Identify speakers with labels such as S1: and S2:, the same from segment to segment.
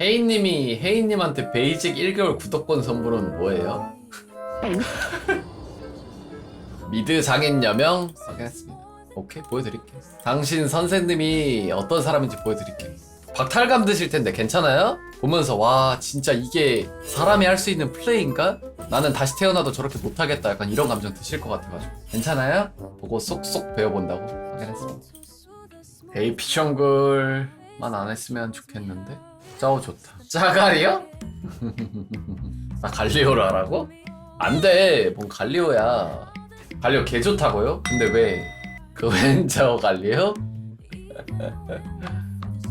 S1: 혜인님이 혜인님한테 베이직 1개월 구독권 선물은 뭐예요? 미드 장인 여명 확인했습니다. 오케이 보여드릴게요. 당신 선생님이 어떤 사람인지 보여드릴게요. 박탈감 드실 텐데 괜찮아요? 보면서 와 진짜 이게 사람이 할 수 있는 플레이인가? 나는 다시 태어나도 저렇게 못하겠다 약간 이런 감정 드실 것 같아가지고 괜찮아요? 보고 쏙쏙 배워본다고 확인했습니다. 에이 피정글 만 안 했으면 좋겠는데 짜오 좋다. 짜갈이요? 나 갈리오를 하라고? 안 돼 뭔 갈리오야 갈리오 개 좋다고요? 근데 왜그 왼저 갈리오?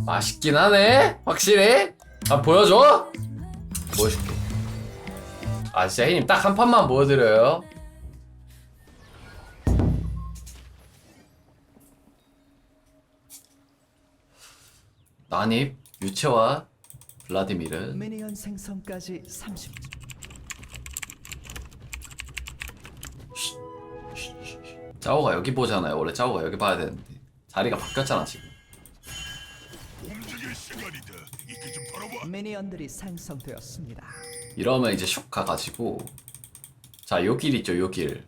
S1: 맛있긴 하네 확실해? 아 보여줘? 보여줄게 아 진짜 혜님 딱 한 판만 보여드려요 난입 유채와 블라디미르
S2: 미니언 생성까지 30.
S1: 짜오가 여기 보잖아요 원래 짜오가 여기 봐야 되는데 자리가 바뀌었잖아 지금
S3: 움직일 시간이다. 이게 좀 바라봐.
S2: 미니언들이 생성되었습니다.
S1: 이러면 이제 슉 가가지고 자 요 길 있죠 요길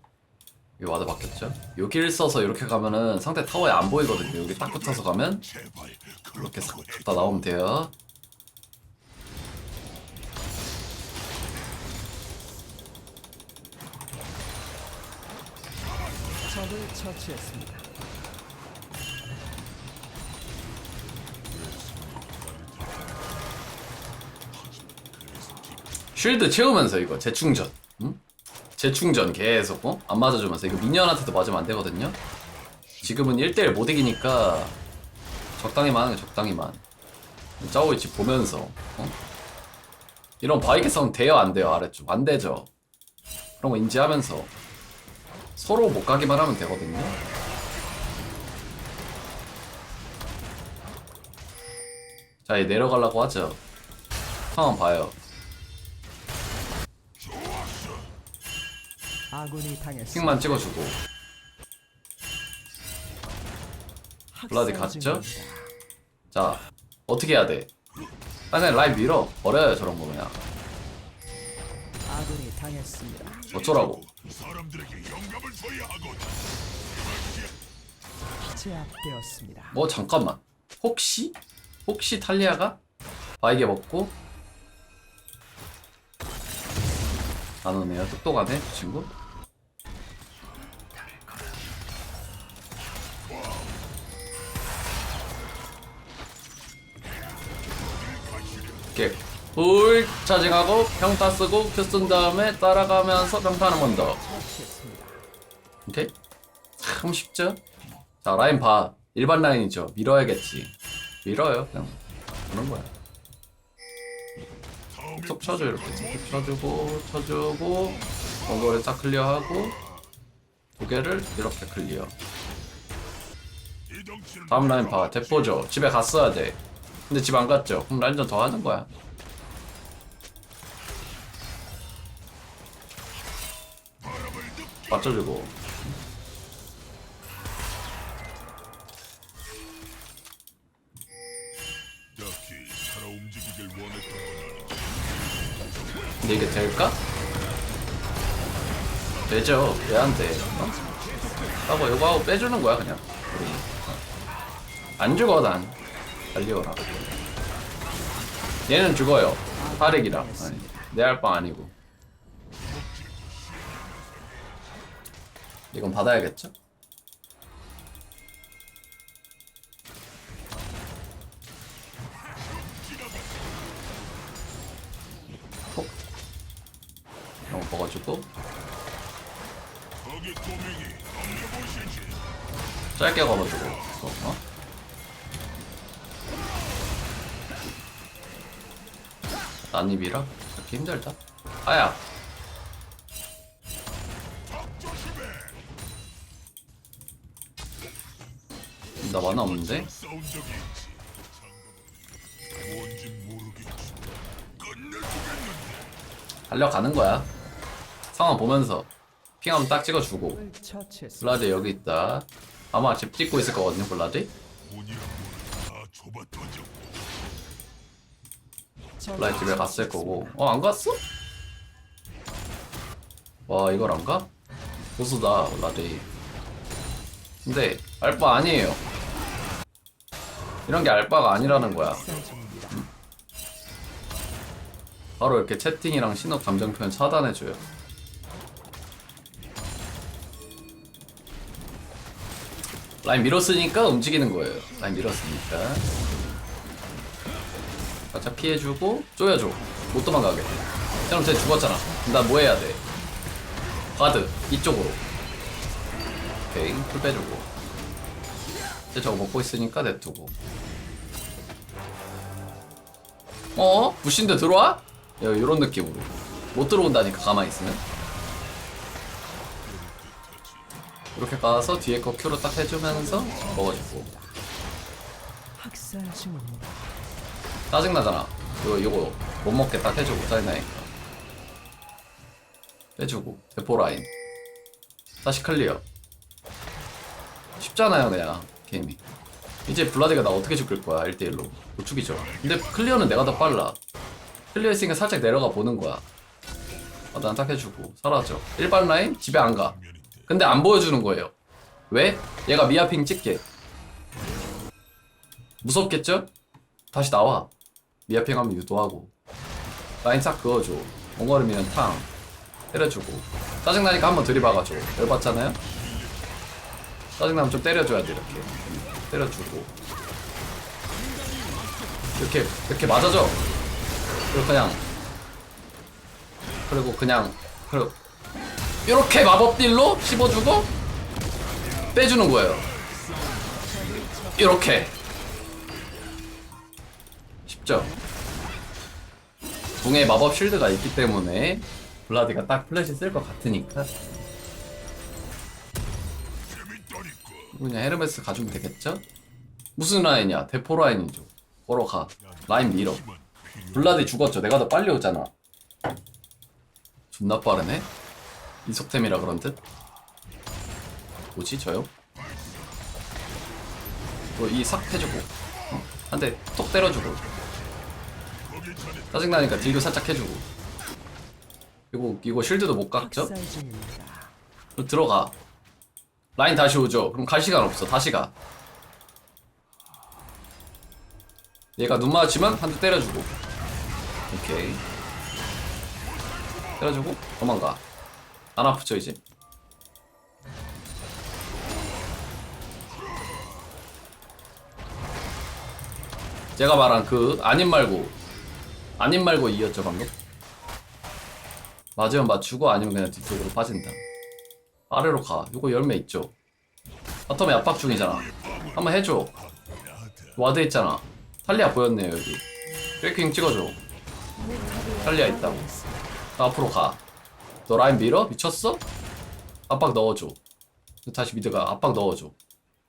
S1: 여기 와드 바뀌었죠 요길 써서 이렇게 가면은 상대 타워에 안 보이거든요 여기 딱 붙어서 가면 이렇게 싹 갔다 나오면 돼요
S2: 적을 처치했습니다.
S1: 쉴드 채우면서 이거 재충전 응? 재충전 계속 어? 안 맞아주면서. 이거 미니언한테도 맞으면 안 되거든요? 지금은 1대1 못 이기니까 적당히만 하는 게 적당히만. 짜오 위치 보면서 어? 이런 바이게 싸움 돼요 안 돼요? 아래쪽 안 되죠? 그런 거 인지하면서 서로 못 가기만 하면 되거든요? 자 이제 내려가려고 하죠. 상황 봐요
S2: 아군이.
S1: 핑만 찍어주고 블라디 갔죠? 자 어떻게 해야 돼? 아 그냥 라인 밀어 버려요 저런 거 그냥
S2: 아군이 당했습니다.
S1: 어쩌라고.
S2: 제압되었습니다.
S1: 뭐 잠깐만 혹시? 혹시 탈리아가? 바이게 먹고 안 오네요 똑똑하네 저 친구 훌 차징하고 평타 쓰고 큐 쓴 다음에 따라가면서 평타 더.
S2: 처치했습니다.
S1: 오케이? 참 쉽죠? 자 라인 봐. 일반 라인이죠. 밀어야겠지. 밀어요 그냥. 그런 거야. 톡 쳐줘 이렇게. 톡 쳐주고 쳐주고 어거를 딱 클리어하고 두 개를 이렇게 클리어. 다음 라인 봐. 대포죠. 집에 갔어야 돼. 근데 집 안 갔죠? 그럼 라인전 더 하는 거야
S3: 원했던 건
S1: 근데 이게 될까? 되죠. 왜 안 돼? 어? 하고 이거 하고 빼주는 거야 그냥. 우리. 어. 안 죽어 난. 달려라. 얘는 죽어요. 파렉이라. 내 알바 아니고. 이건 받아야겠죠? 짧게 걸어주고. 어? 난입이라? 이렇게 힘들다. 아야 나 만화 없는데. 달려가는 거야 상황 보면서 핑하면 딱 찍어주고. 블라디 여기 있다 아마 집 찍고 있을 거거든요 블라디. 라인 집에 갔을 거고 어 안 갔어? 와 이걸 안 가? 고수다 라데이 근데 알바 아니에요 이런 게 알바가 아니라는 거야. 바로 이렇게 채팅이랑 신호 감정 표현 차단해줘요. 라인 밀었으니까 움직이는 거예요. 라인 밀었으니까. 살짝 피해주고 쪼여줘. 못 도망가게. 그럼 쟤 죽었잖아. 나 뭐 해야 돼? 가드. 이쪽으로. 오케이. 풀 빼주고 쟤 저거 먹고 있으니까 냅두고. 어? 부신데 들어와? 야, 요런 느낌으로. 못 들어온다니까 가만히 있으면. 이렇게 가서 뒤에 거 큐로 딱 해주면서 먹어주고. 짜증나잖아. 이거 이거 못 먹게 딱 해주고 짜증나니까. 빼주고 대포 라인. 다시 클리어. 쉽잖아요 그냥 게임이. 이제 블라디가 나 어떻게 죽일 거야 1대1로. 못 죽이죠. 근데 클리어는 내가 더 빨라. 클리어 했으니까 살짝 내려가 보는 거야. 아, 난딱 해주고. 사라져. 일반 라인? 집에 안가. 근데 안 보여주는 거예요. 왜? 얘가 미아핑 찍게. 무섭겠죠? 다시 나와. 미아핑 하면 유도하고. 라인 싹 그어줘. 엉거리면 탕. 때려주고. 짜증나니까 한번 들이박아줘. 열받잖아요? 짜증나면 좀 때려줘야 돼 이렇게. 때려주고. 이렇게 이렇게 맞아줘. 그리고 그냥. 그리고 그냥 그리고 이렇게 마법 딜로 씹어주고 빼주는 거예요. 이렇게. 쉽죠? 궁에 마법 쉴드가 있기 때문에 블라디가 딱 플래시 쓸 것 같으니까 그냥 헤르메스 가주면 되겠죠? 무슨 라인이야? 대포 라인이죠. 걸어가. 라인 밀어. 블라디 죽었죠. 내가 더 빨리 오잖아. 존나 빠르네. 이속템이라 그런 듯. 뭐지 저요? 뭐이삭 해주고. 어? 한대 톡 때려주고. 짜증나니까 딜도 살짝 해주고. 그리고 이거 쉴드도 못 깎죠? 들어가 라인 다시 오죠. 그럼 갈 시간 없어. 다시 가. 얘가 눈 마주치면 한대 때려주고. 오케이. 때려주고 도망가. 안 아프죠 이제? 제가 말한 그 아님 말고 아님 말고 이었죠 방금? 맞으면 맞추고 아니면 그냥 뒤쪽으로 빠진다 아래로 가. 요거 열매 있죠. 바텀에 압박 중이잖아. 한번 해줘. 와드 있잖아. 탈리아 보였네요 여기. 트래킹 찍어줘. 탈리아 있다고. 나 앞으로 가. 너 라인 밀어? 미쳤어? 압박 넣어줘. 다시 미드가 압박 넣어줘.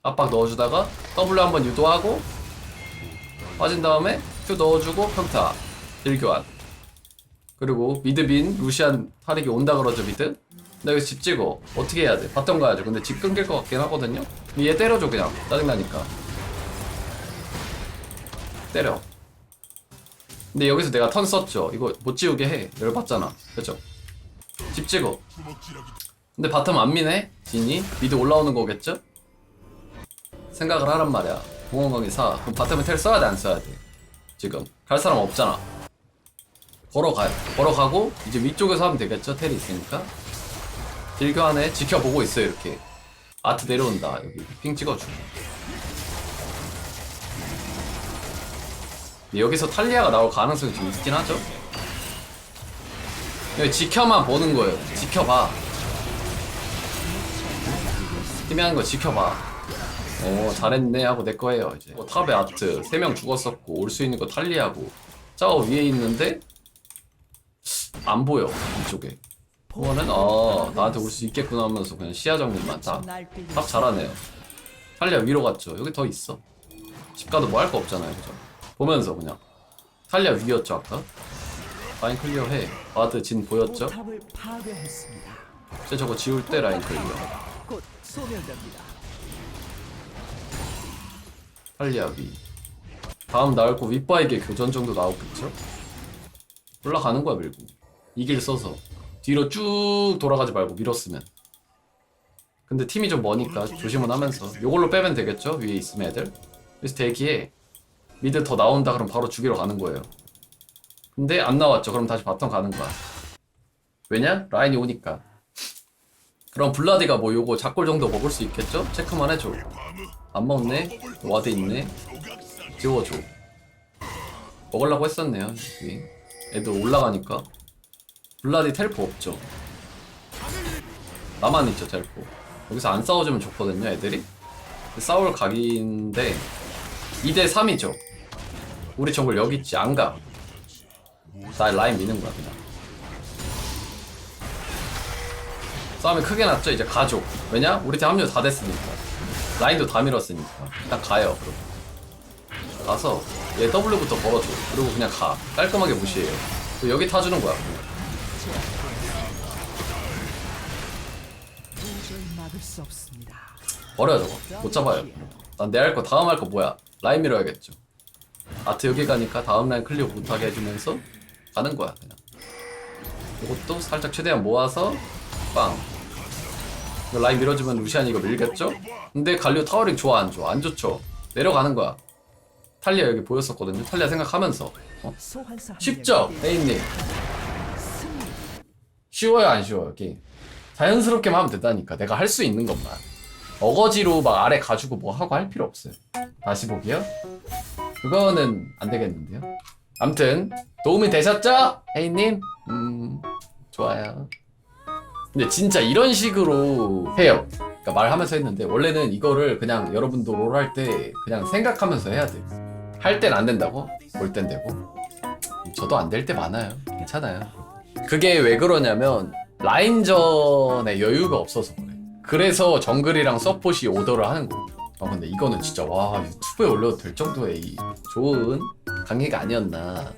S1: 압박 넣어주다가 W 한번 유도하고 빠진 다음에 Q 넣어주고 평타. 딜 교환. 그리고 미드빈 루시안 타릭이 온다 그러죠 미드? 나 여기서 집 찍어 어떻게 해야 돼? 바텀 가야죠 근데 집 끊길 것 같긴 하거든요 얘 때려줘 그냥 짜증나니까 때려 근데 여기서 내가 턴 썼죠 이거 못 지우게 해 열받잖아 그죠? 집 찍어 근데 바텀 안 미네? 진이? 미드 올라오는 거겠죠? 생각을 하란 말이야 공원강이 사 그럼 바텀에 텔 써야 돼 안 써야 돼 지금 갈 사람 없잖아 걸어가요. 걸어가고 이제 위쪽에서 하면 되겠죠? 텔이 있으니까. 딜교 안에 지켜보고 있어요 이렇게. 아트 내려온다 여기 핑 찍어주고. 여기서 탈리아가 나올 가능성이 좀 있긴 하죠. 여기 지켜만 보는 거예요. 지켜봐. 팀이 하는 거 지켜봐. 오 잘했네 하고 내 거예요 이제. 어, 탑에 아트 3명 죽었었고 올 수 있는 거 탈리아고. 짜오 위에 있는데 안 보여 이쪽에 그거는 어 나한테 올 수 있겠구나 하면서 그냥 시야 정리만 딱
S2: 날뛰고
S1: 딱 잘하네요. 탈리아 위로 갔죠. 여기 더 있어? 집 가도 뭐 할 거 없잖아요 그죠? 보면서 그냥. 탈리아 위였죠 아까? 라인 클리어 해. 와드 진 보였죠. 쟤 저거 지울 때 라인 클리어. 탈리아 위. 다음 나올 거 윗바에게 교전 정도 나오겠죠? 올라가는 거야 밀고. 이길 써서 뒤로 쭉 돌아가지 말고 밀었으면. 근데 팀이 좀 머니까 조심은 하면서. 요걸로 빼면 되겠죠? 위에 있으면 애들. 그래서 대기에 미드 더 나온다 그럼 바로 죽이러 가는 거예요. 근데 안 나왔죠. 그럼 다시 바텀 가는 거야. 왜냐? 라인이 오니까. 그럼 블라디가 뭐 요거 작골 정도 먹을 수 있겠죠? 체크만 해줘. 안 먹네? 와드 있네? 지워줘. 먹으려고 했었네요 여기. 애들 올라가니까 블라디 텔포 없죠. 나만 있죠 텔포. 여기서 안 싸워주면 좋거든요 애들이. 싸울 각인데 2대 3이죠. 우리 정글 여기 있지 안가. 나 라인 미는 거야 그냥. 싸움이 크게 났죠 이제 가죠. 왜냐? 우리 팀 합류 다 됐으니까. 라인도 다 밀었으니까. 일단 가요 그럼. 가서 얘 W부터 걸어줘. 그리고 그냥 가. 깔끔하게 무시해요. 여기 타주는 거야 그냥.
S2: 도저히 막을 수 없습니다.
S1: 버려 저거 못 잡아요 난 내 할 거 다음 할 거 뭐야 라인 밀어야겠죠 아트 여기 가니까 다음 라인 클리어 못하게 해주면서 가는 거야 그냥 이것도 살짝 최대한 모아서 빵 이거 라인 밀어주면 루시안 이거 밀겠죠? 근데 갈리오 타워링 좋아 안 좋아 안 좋죠 내려가는 거야 탈리아 여기 보였었거든요 탈리아 생각하면서 어?
S2: 소환사 한
S1: 쉽죠?
S2: 명이 승리.
S1: 쉬워요 안 쉬워요 게임? 자연스럽게만 하면 된다니까. 내가 할 수 있는 것만. 어거지로 막 아래 가지고 뭐 하고 할 필요 없어요. 다시 보기요? 그거는 안 되겠는데요. 암튼 도움이 되셨죠? 혜인님? 음 좋아요. 근데 진짜 이런 식으로 해요. 그러니까 말하면서 했는데 원래는 이거를 그냥 여러분도 롤 할 때 그냥 생각하면서 해야 돼할 땐 안 된다고? 볼 땐 되고? 저도 안 될 때 많아요. 괜찮아요 그게 왜 그러냐면 라인전에 여유가 없어서 그래. 그래서 정글이랑 서폿이 오더를 하는 거야. 아 근데 이거는 진짜 와 유튜브에 올려도 될 정도의 이 좋은 강의가 아니었나